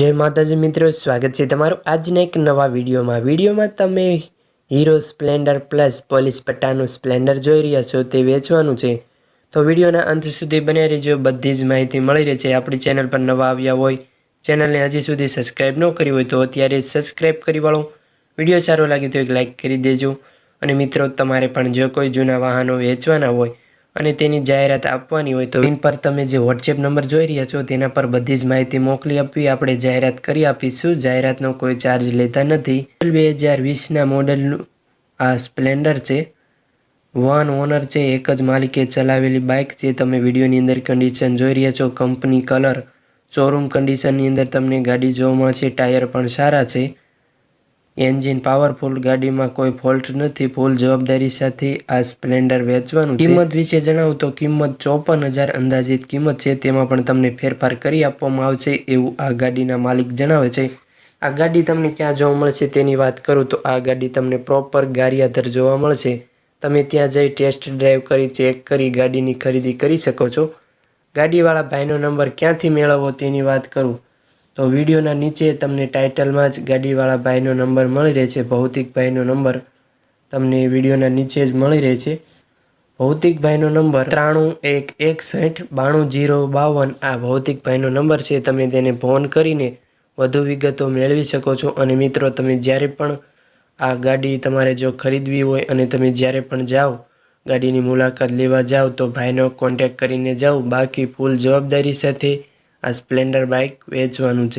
જય માતાજી મિત્રો, સ્વાગત છે તમારું આજના એક નવા વિડીયોમાં. વિડીયોમાં તમે હીરો સ્પ્લેન્ડર પ્લસ પોલીસ પટ્ટાનું સ્પ્લેન્ડર જોઈ રહ્યા છો, તે વેચવાનું છે. તો વિડીયોના અંત સુધી બન્યા રહેજો, બધી જ માહિતી મળી રહે છે. આપણી ચેનલ પર નવા આવ્યા હોય, ચેનલને હજી સુધી સબસ્ક્રાઈબ ન કરી હોય તો અત્યારે સબસ્ક્રાઈબ કરી વાળો. વીડિયો સારો લાગે તો એક લાઇક કરી દેજો. અને મિત્રો, તમારે પણ જો કોઈ જૂના વાહનો વેચવાના હોય અને તેની જાહેરાત આપવાની હોય તો ઇન પર તમે જે વોટ્સએપ નંબર જોઈ રહ્યા છો, તેના પર બધી જ માહિતી મોકલી આપવી. આપણે જાહેરાત કરી આપીશું. જાહેરાતનો કોઈ ચાર્જ લેતા નથી. બે હજાર વીસના મોડલનું આ સ્પ્લેન્ડર છે. વન ઓનર છે, એક જ માલિકે ચલાવેલી બાઇક જે તમે વિડીયોની અંદર કન્ડિશન જોઈ રહ્યા છો. કંપની કલર શોરૂમ કન્ડિશનની અંદર તમને ગાડી જોવા મળશે. ટાયર પણ સારા છે. એન્જિન પાવરફુલ ગાડીમાં કોઈ ફોલ્ટ નથી, ફૂલ જવાબદારી સાથે આ સ્પ્લેન્ડર વેચવાનું કિંમત વિશે જણાવું તો કિંમત ચોપન હજાર અંદાજિત કિંમત છે, તેમાં પણ તમને ફેરફાર કરી આપવામાં આવશે એવું આ ગાડીના માલિક જણાવે છે. આ ગાડી તમને ક્યાં જોવા મળશે તેની વાત કરું તો આ ગાડી તમને પ્રોપર ગારિયાધર જોવા મળશે. તમે ત્યાં જઈ ટેસ્ટ ડ્રાઈવ કરી, ચેક કરી, ગાડીની ખરીદી કરી શકો છો. ગાડીવાળા ભાઈનો નંબર ક્યાંથી મેળવવો તેની વાત કરું. તો વિડીયોના નીચે તમને ટાઇટલમાં જ ગાડીવાળા ભાઈનો નંબર મળી રહે છે ભૌતિકભાઈનો નંબર. તમને વિડીયોના નીચે જ મળી રહે છે. ભૌતિકભાઈનો નંબર ત્રાણું એક એકસઠ બાણું જીરો બાવન. આ ભૌતિકભાઈનો નંબર છે, તમે તેને ફોન કરીને વધુ વિગતો મેળવી શકો છો. અને મિત્રો, તમે જ્યારે પણ આ ગાડી તમારે જો ખરીદવી હોય અને તમે જ્યારે પણ જાઓ ગાડીની મુલાકાત લેવા જાઓ, તો ભાઈનો કોન્ટેક કરીને જાઓ. બાકી ફૂલ જવાબદારી સાથે આ સ્પ્લેન્ડર બાઇક વેચવાનું છે.